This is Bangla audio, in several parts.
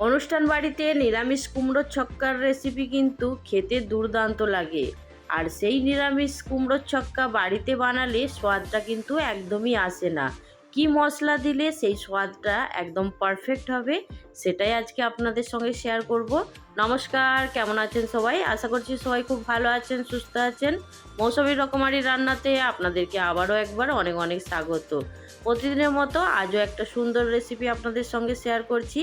অনুষ্ঠান বাড়িতে নিরামিষ কুমড়োর ছক্কার রেসিপি কিন্তু খেতে দুর্দান্ত লাগে। আর সেই নিরামিষ কুমড়োর ছক্কা বাড়িতে বানালে স্বাদটা কিন্তু একদমই আসে না। কি মশলা দিলে সেই স্বাদটা একদম পারফেক্ট হবে, সেটাই আজকে আপনাদের সঙ্গে শেয়ার করব। নমস্কার, কেমন আছেন সবাই? আশা করছি সবাই খুব ভালো আছেন, সুস্থ আছেন। মৌসুমি রকমারি রান্নাতে আপনাদেরকে আবারও একবার অনেক অনেক স্বাগত। প্রতিদিনের মতো আজও একটা সুন্দর রেসিপি আপনাদের সঙ্গে শেয়ার করছি,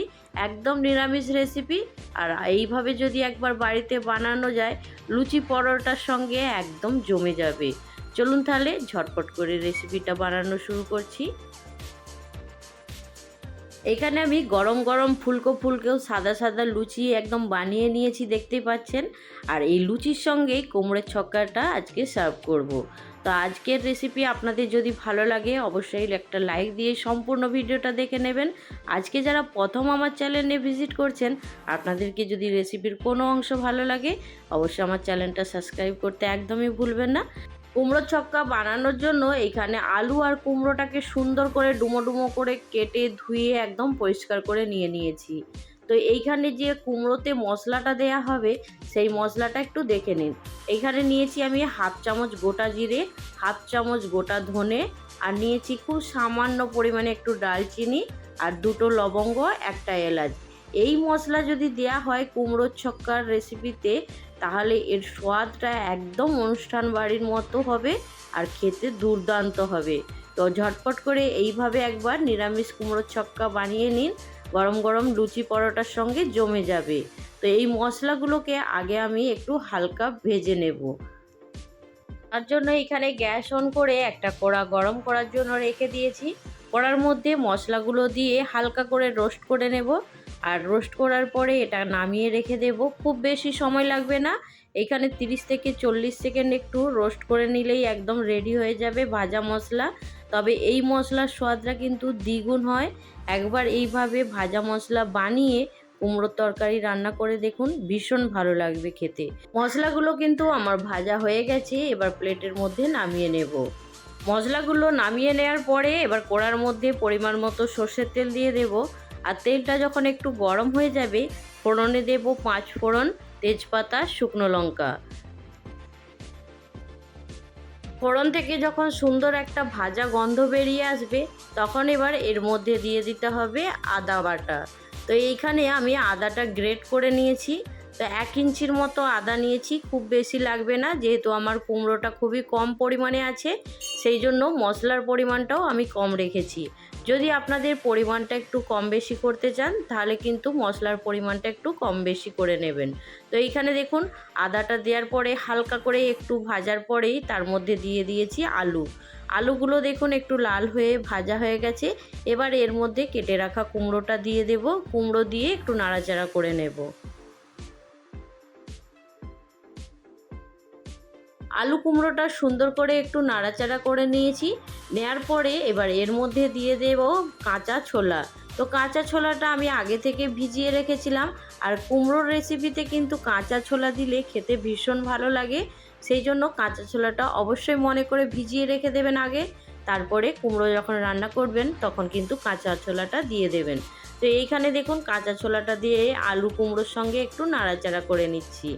একদম নিরামিষ রেসিপি আর এইভাবে যদি একবার বাড়িতে বানানো যায়, লুচি পরোটার সঙ্গে একদম জমে যাবে। চলুন তাহলে ঝটপট করে রেসিপিটা বানানো শুরু করছি। এখানে আমি গরম গরম ফুলকো ফুলকেও সাদা সাদা লুচি একদম বানিয়ে নিয়েছি, দেখতেই পাচ্ছেন। আর এই লুচির সঙ্গেই কোমরের ছক্কাটা আজকে সার্ভ করব। তো আজকের রেসিপি আপনাদের যদি ভালো লাগে, অবশ্যই একটা লাইক দিয়ে সম্পূর্ণ ভিডিওটা দেখে নেবেন। আজকে যারা প্রথম আমার চ্যানেলে ভিজিট করছেন, আপনাদেরকে যদি রেসিপির কোনো অংশ ভালো লাগে, অবশ্যই আমার চ্যানেলটা সাবস্ক্রাইব করতে একদমই ভুলবেন না। কুমড়ো ছক্কা বানানোর জন্য এখানে আলু আর কুমড়োটাকে সুন্দর করে ডুমো ডুমো করে কেটে ধুয়ে একদম পরিষ্কার করে নিয়ে নিয়েছি। তো এইখানে যে কুমড়োতে মশলাটা দেয়া হবে, সেই মশলাটা একটু দেখে নিন। এইখানে নিয়েছি আমি হাফ চামচ গোটা জিরে, হাফ চামচ গোটা ধনে, আর নিয়েছি খুব সামান্য পরিমাণে একটু ডালচিনি আর দুটো লবঙ্গ, একটা এলাচ। এই মশলা যদি দেয়া হয় কুমড়োর ছক্কার রেসিপিতে তাহলে এর স্বাদটা একদম অনুষ্ঠান বাড়ির মতো হবে আর খেতে দুর্দান্ত হবে। তো ঝটপট করে এইভাবে একবার নিরামিষ কুমড়োর ছক্কা বানিয়ে নিন। গরম গরম লুচি পরোটার সঙ্গে জমে যাবে। তো এই মশলাগুলোকে আগে আমি একটু হালকা ভেজে নেব। তার জন্য এখানে গ্যাস অন করে একটা কড়া গরম করার জন্য রেখে দিয়েছি। কড়ার মধ্যে মশলাগুলো দিয়ে হালকা করে রোস্ট করে নেব। আর রোস্ট করার পরে এটা নামিয়ে রেখে দেব। খুব বেশি সময় লাগবে না। এখানে 30 থেকে চল্লিশ সেকেন্ড একটু রোস্ট করে নিলেই একদম রেডি হয়ে যাবে ভাজা মশলা। তবে এই মশলার স্বাদটা কিন্তু দ্বিগুণ হয়। একবার এইভাবে ভাজা মশলা বানিয়ে কুমড়োর তরকারি রান্না করে দেখুন, ভীষণ ভালো লাগবে খেতে। মশলাগুলো কিন্তু আমার ভাজা হয়ে গেছে, এবার প্লেটের মধ্যে নামিয়ে নেব। মশলাগুলো নামিয়ে নেওয়ার পরে এবার কড়ার মধ্যে পরিমাণ মতো সর্ষের তেল দিয়ে দেব। আর তেলটা যখন একটু গরম হয়ে যাবে, ফোড়নে দেব পাঁচ ফোড়ন, তেজপাতা, শুকনো লঙ্কা। ফোড়ন থেকে যখন সুন্দর একটা ভাজা গন্ধ বেরিয়ে আসবে, তখন এবার এর মধ্যে দিয়ে দিতে হবে আদা বাটা। তো এইখানে আমি আদাটা গ্রেট করে নিয়েছি। তো এক ইঞ্চির মতো আদা নিয়েছি, খুব বেশি লাগবে না, যেহেতু আমার কুমড়োটা খুবই কম পরিমাণে আছে, সেই জন্য মশলার পরিমাণটাও আমি কম রেখেছি। যদি আপনাদের পরিমাণটা একটু কম বেশি করতে চান, তাহলে কিন্তু মশলার পরিমাণটা একটু কম বেশি করে নেবেন। তো এইখানে দেখুন, আদাটা দেওয়ার পরে হালকা করে একটু ভাজার পরেই তার মধ্যে দিয়ে দিয়েছি আলু। আলুগুলো দেখুন একটু লাল হয়ে ভাজা হয়ে গেছে, এবার এর মধ্যে কেটে রাখা কুমড়োটা দিয়ে দেব। কুমড়ো দিয়ে একটু নাড়াচাড়া করে নেব। আলু কুমড়োটা সুন্দর করে একটু নাড়াচাড়া করে নিয়েছি। নেয়ার পরে এবার এর মধ্যে দিয়ে দেব কাঁচা ছোলা। তো কাঁচা ছোলাটা আমি আগে থেকে ভিজিয়ে রেখেছিলাম আর কুমড়োর রেসিপিতে কিন্তু কাঁচা ছোলা দিলে খেতে ভীষণ ভালো লাগে। সেই জন্য কাঁচা ছোলাটা অবশ্যই মনে করে ভিজিয়ে রেখে দেবেন আগে। তারপরে কুমড়ো যখন রান্না করবেন তখন কিন্তু কাঁচা ছোলাটা দিয়ে দেবেন। তো এইখানে দেখুন কাঁচা ছোলাটা দিয়ে আলু কুমড়োর সঙ্গে একটু নাড়াচাড়া করে নিচ্ছি।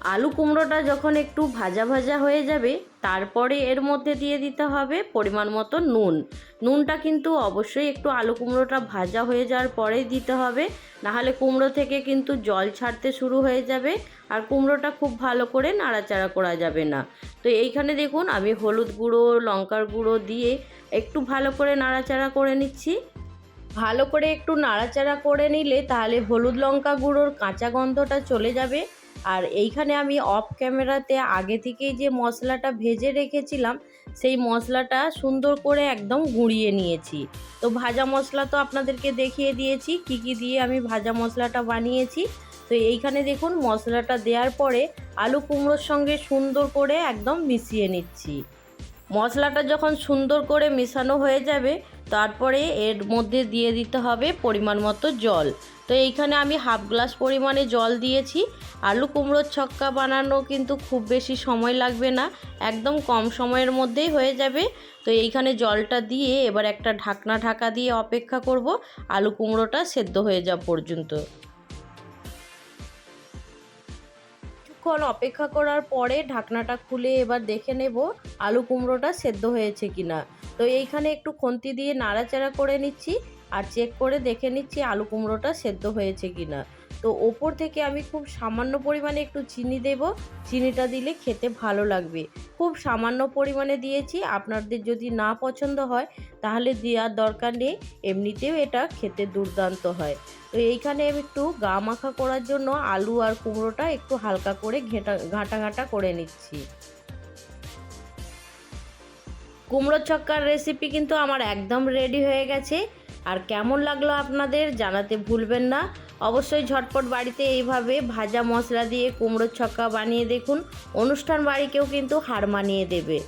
আলু কুমড়োটা যখন একটু ভাজা ভাজা হয়ে যাবে, তারপরে এর মধ্যে দিয়ে দিতে হবে পরিমাণ মতো নুন। নুনটা কিন্তু অবশ্যই একটু আলু কুমড়োটা ভাজা হয়ে যাওয়ার পরেই দিতে হবে। নাহলে কুমড়ো থেকে কিন্তু জল ছাড়তে শুরু হয়ে যাবে আর কুমড়োটা খুব ভালো করে নাড়াচাড়া করা যাবে না। তো এইখানে দেখুন, আমি হলুদ গুঁড়ো, লঙ্কার গুঁড়ো দিয়ে একটু ভালো করে নাড়াচাড়া করে নিচ্ছি। ভালো করে একটু নাড়াচাড়া করে নিলে তাহলে হলুদ লঙ্কা গুঁড়োর কাঁচা গন্ধটা চলে যাবে। আর এইখানে আমি অফ ক্যামেরাতে আগে থেকেই যে মশলাটা ভেজে রেখেছিলাম, সেই মশলাটা সুন্দর করে একদম গুঁড়িয়ে নিয়েছি। তো ভাজা মশলা তো আপনাদেরকে দেখিয়ে দিয়েছি, কি কি দিয়ে আমি ভাজা মশলাটা বানিয়েছি। তো এইখানে দেখুন, মশলাটা দেওয়ার পরে আলু কুমড়োর সঙ্গে সুন্দর করে একদম মিশিয়ে নিচ্ছি। মশলাটা যখন সুন্দর করে মেশানো হয়ে যাবে তারপরে এর মধ্যে দিয়ে দিতে হবে পরিমাণ মতো জল। তো এইখানে আমি হাফ গ্লাস পরিমাণে জল দিয়েছি। আলু কুমড়োর ছক্কা বানানো কিন্তু খুব বেশি সময় লাগবে না, একদম কম সময়ের মধ্যেই হয়ে যাবে। তো এইখানে জলটা দিয়ে এবার একটা ঢাকনা ঢাকা দিয়ে অপেক্ষা করব, আলু কুমড়োটা সেদ্ধ হয়ে যাওয়া পর্যন্ত। কিছুক্ষণ অপেক্ষা করার পরে ঢাকনাটা খুলে এবার দেখে নেব আলু কুমড়োটা সেদ্ধ হয়েছে কিনা। তো এইখানে একটু খন্তি দিয়ে নাড়াচাড়া করে নিচ্ছি আর চেক করে দেখে নিচ্ছি আলু কুমড়োটা সেদ্ধ হয়েছে কিনা। তো ওপর থেকে আমি খুব সামান্য পরিমাণে একটু চিনি দেব। চিনিটা দিলে খেতে ভালো লাগবে। খুব সামান্য পরিমাণে দিয়েছি। আপনাদের যদি না পছন্দ হয়, তাহলে দেওয়ার দরকার নেই। এমনিতেও এটা খেতে দুর্দান্ত হয়। তো এইখানে আমি একটু গা মাখা করার জন্য আলু আর কুমড়োটা একটু হালকা করে ঘেঁটা, ঘাঁটা ঘাঁটা করে নিচ্ছি। কুমড়ো ছক্কার রেসিপি কিন্তু আমার একদম রেডি হয়ে গেছে। আর কেমন লাগল আপনাদের জানাতে ভুলবেন না। অবশ্যই ঝটপট বাড়িতে এইভাবে ভাজা মশলা দিয়ে কুমড়োর ছক্কা বানিয়ে দেখুন। অনুষ্ঠান বাড়িকেও কিন্তু হার মানিয়ে দেবে।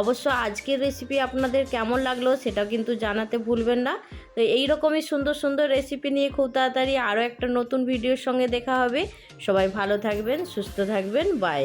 অবশ্য আজকের রেসিপি আপনাদের কেমন লাগল সেটা কিন্তু জানাতে ভুলবেন না। তো এই রকমই সুন্দর সুন্দর রেসিপি নিয়ে খুব তাড়াতাড়ি আরও একটা নতুন ভিডিওর সঙ্গে দেখা হবে। সবাই ভালো থাকবেন, সুস্থ থাকবেন বাই